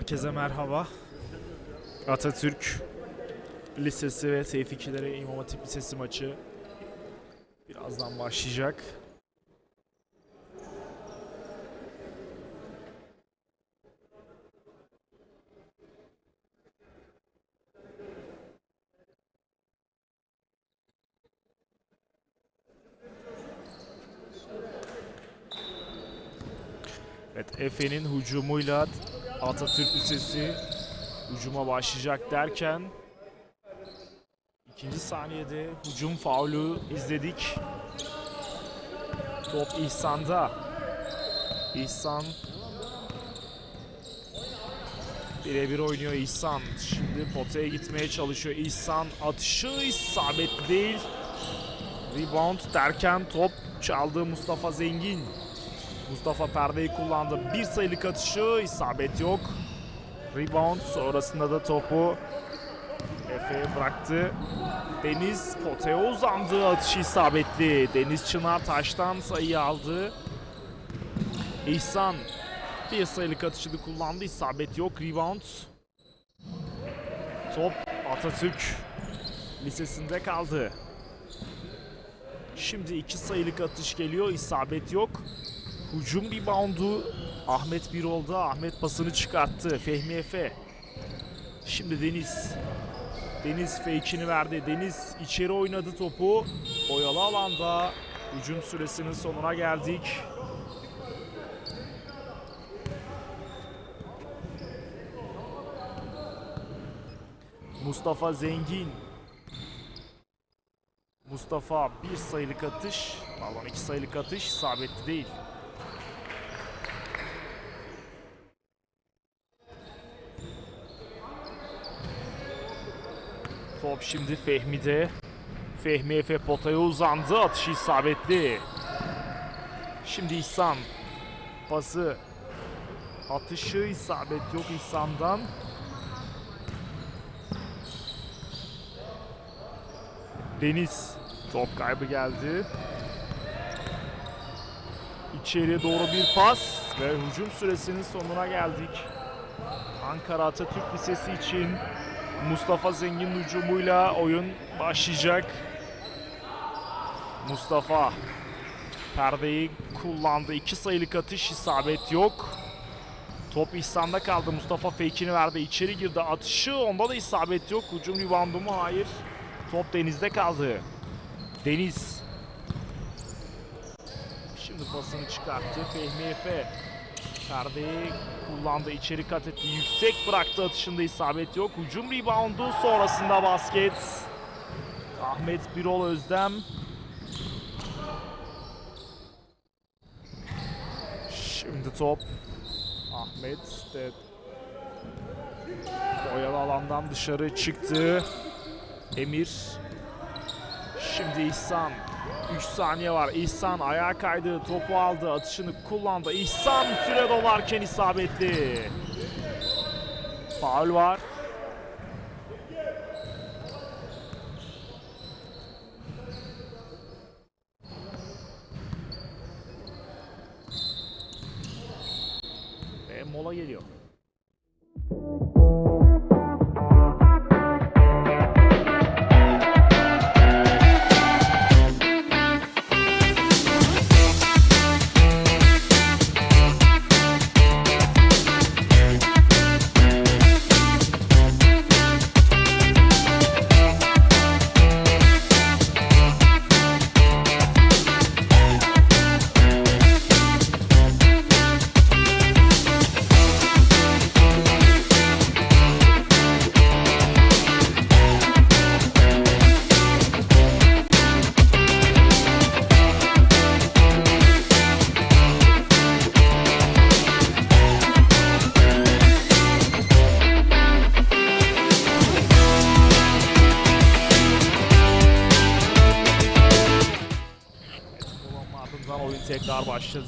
herkese merhaba. Atatürk Lisesi ve Tevfikçilere İmam Hatip Lisesi maçı birazdan başlayacak. Evet, Efe'nin hücumuyla Atatürk Lisesi hücuma başlayacak derken ikinci saniyede hücum faulü izledik. Top İhsan'da. İhsan birebir oynuyor İhsan. Şimdi potaya gitmeye çalışıyor. İhsan atışı isabetli değil. Rebound derken top çaldı Mustafa Zengin. Mustafa perdeyi kullandı. Bir sayılık atışı isabet yok. Rebound sonrasında da topu Efe'ye bıraktı. Deniz potaya uzandı. Atışı isabetli. Deniz Çınar taştan sayı aldı. İhsan bir sayılık atışını kullandı. İsabet yok. Rebound. Top Atatürk Lisesi'nde kaldı. Şimdi iki sayılık atış geliyor. İsabet yok. Hücum reboundu Ahmet Birol'da. Ahmet pasını çıkarttı. Fehmi Efe. Şimdi Deniz. Deniz fake'ini verdi. Deniz içeri oynadı topu. Oyalı alanda hücum süresinin sonuna geldik. Mustafa Zengin. Mustafa bir sayılık atış. Pardon iki sayılık atış isabetli değil. Top şimdi Fehmi'de. Fehmi Efe potaya uzandı. Atışı isabetli. Şimdi İhsan. Pası. Atışı isabet yok İhsan'dan. Deniz. Top kaybı geldi. İçeriye doğru bir pas ve hücum süresinin sonuna geldik. Ankara Atatürk Lisesi için Mustafa Zengin hücumuyla oyun başlayacak. Mustafa perdeyi kullandı. İki sayılık atış isabet yok. Top İhsan'da kaldı. Mustafa fake'ini verdi. İçeri girdi. Atışı onda da isabet yok. Hücum reboundu mu? Hayır. Top Deniz'de kaldı. Deniz. Şimdi pasını çıkarttı. Fehmi Efe. Perdeyi kullandı. içeri kat etti. Yüksek bıraktı atışında isabet yok. Hücum reboundu sonrasında basket. Ahmet Birol Özdem. Şimdi top. Ahmet de oyalı alandan dışarı çıktı. Emir. Şimdi İhsan. 3 saniye var. İhsan ayağa kaydı. Topu aldı. Atışını kullandı. İhsan süre dolarken isabetli. Faul var.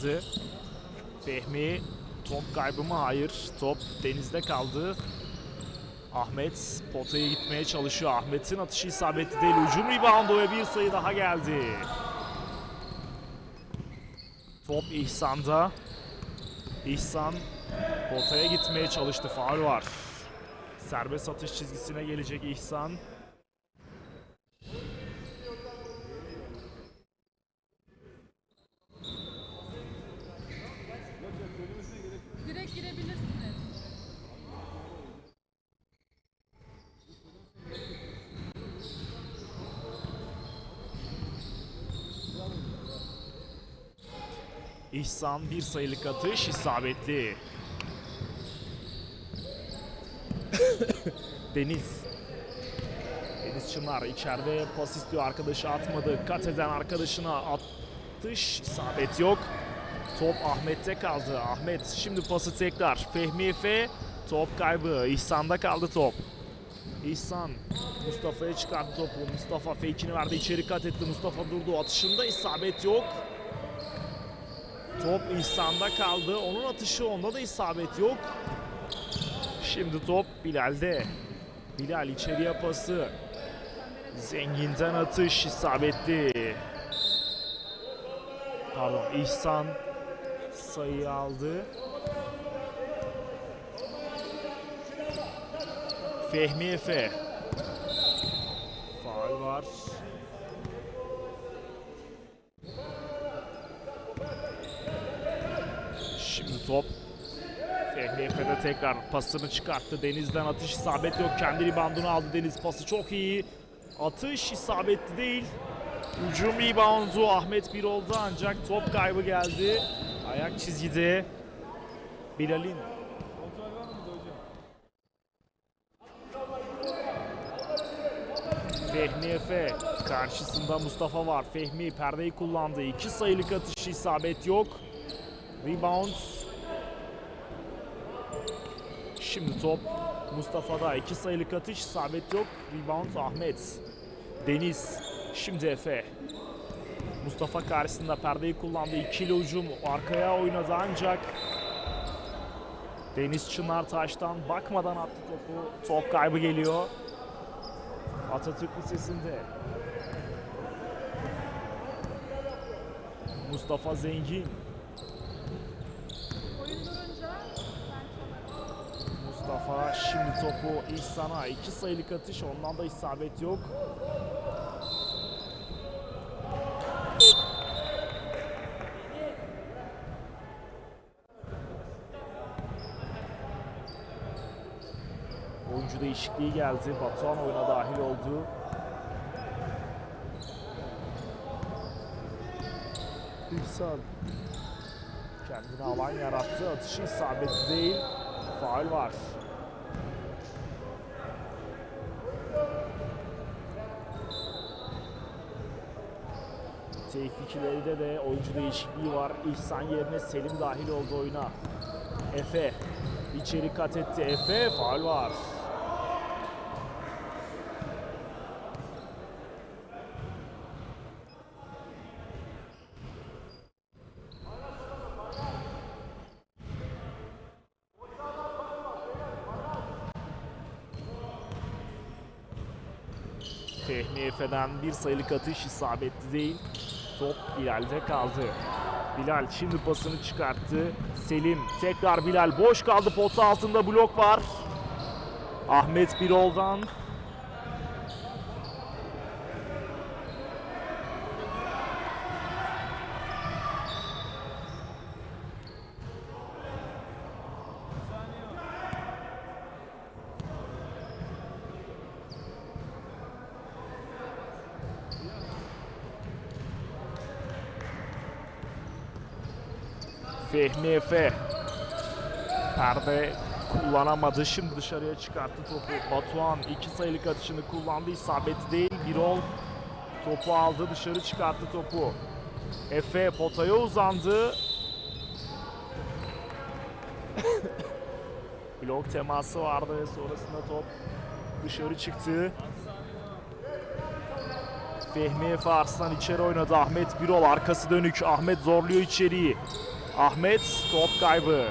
Başladı. Fehmi top kaybı mı? Hayır. Top denizde kaldı. Ahmet potaya gitmeye çalışıyor. Ahmet'in atışı isabetli değil. Hücum reboundu ve bir sayı daha geldi. Top İhsan'da. İhsan Potaya gitmeye çalıştı. Faul var. Serbest atış çizgisine gelecek İhsan. İhsan bir sayılık atış isabetli. Deniz. Deniz Çınar içeride pas istiyor arkadaşı atmadı. Kat eden arkadaşına atış isabet yok. Top Ahmet'te kaldı. Ahmet şimdi pası tekrar. Fehmi Efe top kaybı. İhsan'da kaldı top. İhsan Mustafa'ya çıkarttı topu. Mustafa fake'ini verdi içeri kat etti. Mustafa durdu. Atışında isabet yok. Top İhsan'da kaldı. Onun atışı onda da isabet yok. Şimdi top Bilal'de. Bilal içeriye pası. Zengin'den atış isabetli. Pardon İhsan sayıyı aldı. Fehmi Efe. Faul var. Şimdi top Fehmi Efe'de tekrar pasını çıkarttı. Deniz'den atış isabet yok. Kendi reboundunu aldı Deniz. Pası çok iyi. Atış isabetli değil. Hücum reboundu Ahmet bir oldu ancak top kaybı geldi. Ayak çizgide Bilal'in. Fehmi Efe karşısında Mustafa var. Fehmi perdeyi kullandı. İki sayılık atışı isabet yok. Rebound. Şimdi top Mustafa'da. iki sayılık atış isabet yok. Rebound Ahmet. Deniz. Şimdi Efe. Mustafa karşısında perdeyi kullandı. İkili ucum arkaya oynadı ancak Deniz Çınar taştan bakmadan attı topu. Top kaybı geliyor. Atatürk Lisesi'nde. Mustafa Zengin. Mustafa şimdi topu İhsan'a. iki sayılık atış ondan da isabet yok. Oyuncu değişikliği geldi. Batuhan oyuna dahil oldu. İhsan kendine alan yarattı. Atışı isabetli değil. Faul var. Tevfik İleri'de de oyuncu değişikliği var. İhsan yerine Selim dahil oldu oyuna. Efe içeri kat etti. Efe faul var. Fehmi Efe'den bir sayılık atış isabetli değil. Top Bilal'de kaldı. Bilal şimdi pasını çıkarttı. Selim tekrar Bilal boş kaldı pota altında blok var. Ahmet Birol'dan Fehmi Efe. Perde kullanamadı. Şimdi dışarıya çıkarttı topu. Batuhan iki sayılık atışını kullandı. İsabet değil. Birol topu aldı. Dışarı çıkarttı topu. Efe potaya uzandı. Blok teması vardı ve sonrasında top dışarı çıktı. Fehmi Efe Arslan içeri oynadı. Ahmet Birol arkası dönük. Ahmet zorluyor içeriği. Ahmet top kaybı.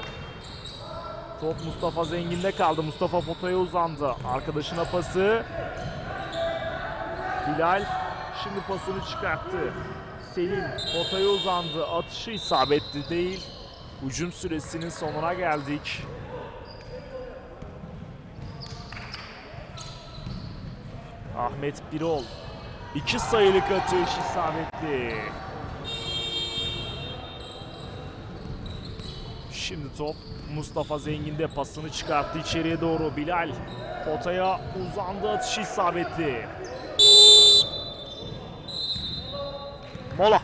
Top Mustafa Zengin'de kaldı. Mustafa potaya uzandı. Arkadaşına pası. Hilal şimdi pasını çıkarttı. Selim potaya uzandı. Atışı isabetli değil. Hücum süresinin sonuna geldik. Ahmet Birol. İki sayılık atış isabetli. Şimdi top Mustafa Zengin'de pasını çıkarttı içeriye doğru. Bilal potaya uzandı atış isabetli. Mola.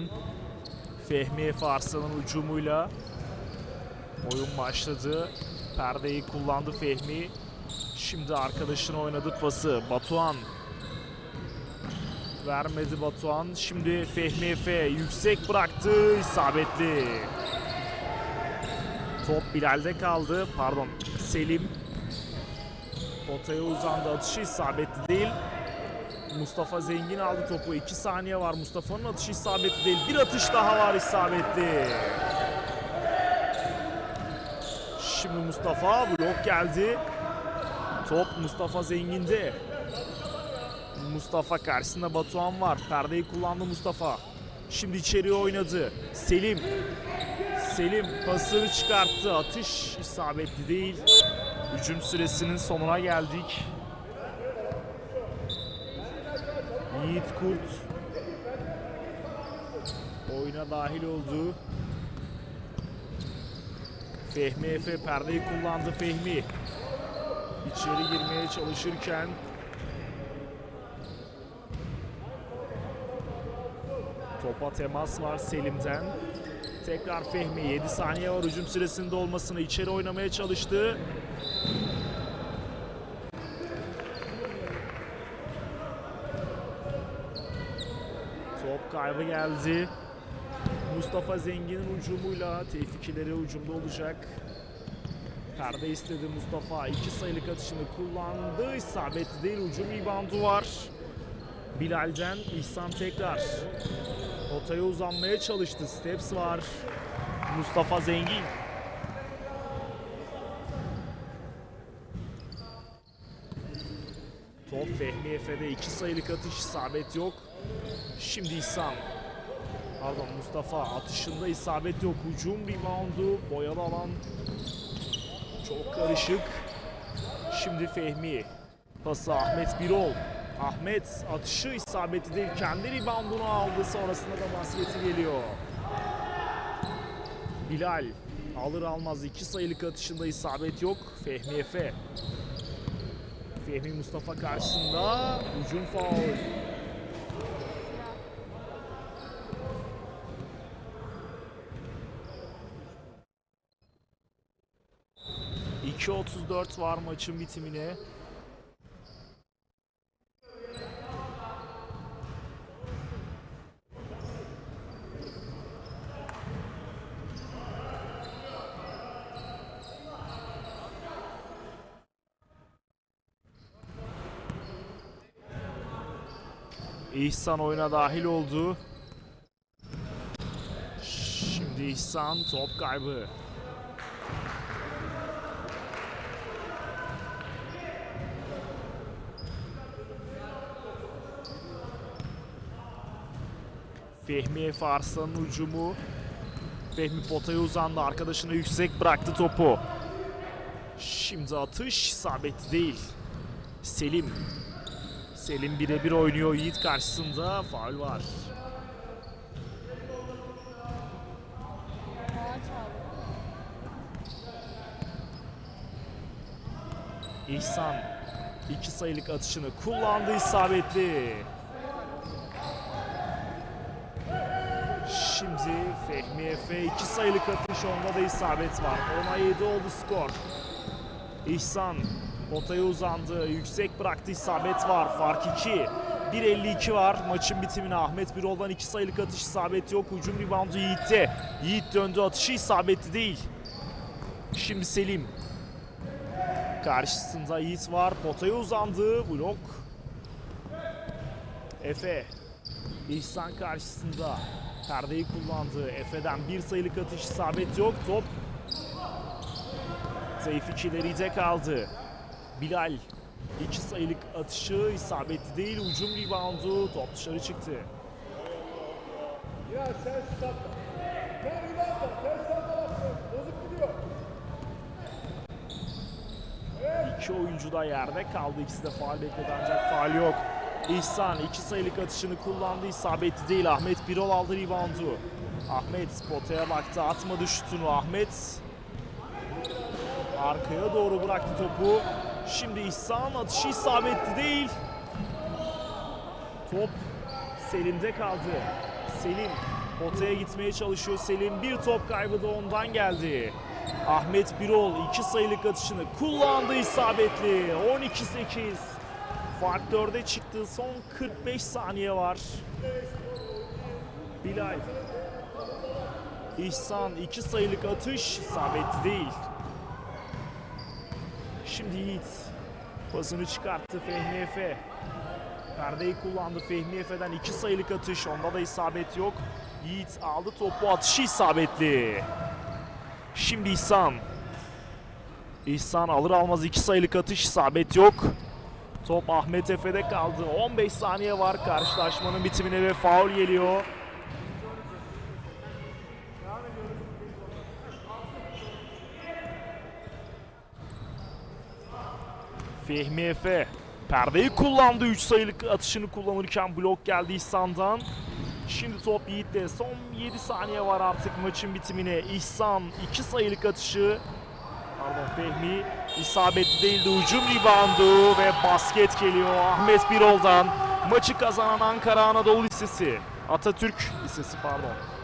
Ardından Fehmi Efe Arslan'ın hücumuyla oyun başladı. Perdeyi kullandı Fehmi. Şimdi arkadaşına oynadı pası. Batuhan vermedi Batuhan. Şimdi Fehmi Efe yüksek bıraktı. isabetli. Top Bilal'de kaldı. Pardon Selim. Potaya uzandı. Atışı isabetli değil. Mustafa Zengin aldı topu. 2 saniye var. Mustafa'nın atışı isabetli değil. Bir atış daha var isabetli. Şimdi Mustafa blok geldi. Top Mustafa Zengin'de. Mustafa karşısında Batuhan var. Perdeyi kullandı Mustafa. Şimdi içeriye oynadı. Selim. Selim pasını çıkarttı. Atış isabetli değil. Hücum süresinin sonuna geldik. Yiğit Kurt oyuna dahil oldu. Fehmi Efe perdeyi kullandı Fehmi. İçeri girmeye çalışırken Topa temas var Selim'den. Tekrar Fehmi 7 saniye var hücum süresinde olmasını içeri oynamaya çalıştı. Kaybı geldi. Mustafa Zengin'in ucumuyla tevfikileri ucumda olacak. Perde istedi Mustafa. iki sayılık atışını kullandı. İsabetli değil. Ucum reboundu var. Bilal'den İhsan tekrar. Potaya uzanmaya çalıştı. Steps var. Mustafa Zengin. Top Fehmi Efe'de iki sayılık atış isabet yok. Şimdi İhsan. Pardon Mustafa atışında isabet yok. Hücum reboundu. Boyalı alan çok karışık. Şimdi Fehmi. Pası Ahmet Birol. Ahmet atışı isabeti değil. Kendi reboundunu aldı. Sonrasında da basketi geliyor. Bilal alır almaz iki sayılık atışında isabet yok. Fehmi Efe. Fehmi Mustafa karşısında hücum faul. ...2.34 var maçın bitimine. İhsan oyuna dahil oldu. Şimdi İhsan top kaybı. Fehmi Efe Arslan'ın ucumu. Fehmi potaya uzandı. Arkadaşına yüksek bıraktı topu. Şimdi atış isabetli değil. Selim. Selim birebir oynuyor Yiğit karşısında. Faul var. İhsan iki sayılık atışını kullandı isabetli. Şimdi Fehmi Efe iki sayılık atış onda da isabet var. 10'a 7 oldu skor. İhsan potaya uzandı. Yüksek bıraktı isabet var. Fark 2. 1.52 var maçın bitimine. Ahmet Birol'dan iki sayılık atış isabet yok. Hücum reboundu Yiğit'te. Yiğit döndü atışı isabetli değil. Şimdi Selim. Karşısında Yiğit var. Potaya uzandı. Blok. Efe. İhsan karşısında. Perdeyi kullandı. Efe'den bir sayılık atış isabet yok. Top. Tevfik ileride kaldı. Bilal. iki sayılık atışı isabetli değil. Ucum reboundu. Top dışarı çıktı. Ya sen. Bozuk gidiyor. İki oyuncu da yerde kaldı. İkisi de faal bekledi ancak faal yok. İhsan iki sayılık atışını kullandı. isabetli değil. Ahmet Birol aldı reboundu. Ahmet potaya baktı. Atmadı şutunu. Ahmet arkaya doğru bıraktı topu. Şimdi İhsan atışı isabetli değil. Top Selim'de kaldı. Selim potaya gitmeye çalışıyor. Selim bir top kaybı da ondan geldi. Ahmet Birol iki sayılık atışını kullandı isabetli. 12-8. Fark 4'e çıktı. Son 45 saniye var. Bilal. İhsan iki sayılık atış isabetli değil. Şimdi Yiğit pasını çıkarttı Fehmi Efe. Perdeyi kullandı Fehmi Efe'den iki sayılık atış. Onda da isabet yok. Yiğit aldı topu atışı isabetli. Şimdi İhsan. İhsan alır almaz iki sayılık atış isabet yok. Top Ahmet Efe'de kaldı. 15 saniye var karşılaşmanın bitimine ve faul geliyor. Fehmi Efe perdeyi kullandı. 3 sayılık atışını kullanırken blok geldi İhsan'dan. Şimdi top Yiğit'te. Son 7 saniye var artık maçın bitimine. İhsan 2 sayılık atışı. Pardon Fehmi isabetli değildi. Ucum reboundu ve basket geliyor Ahmet Birol'dan. Maçı kazanan Ankara Anadolu Lisesi. Atatürk Lisesi pardon.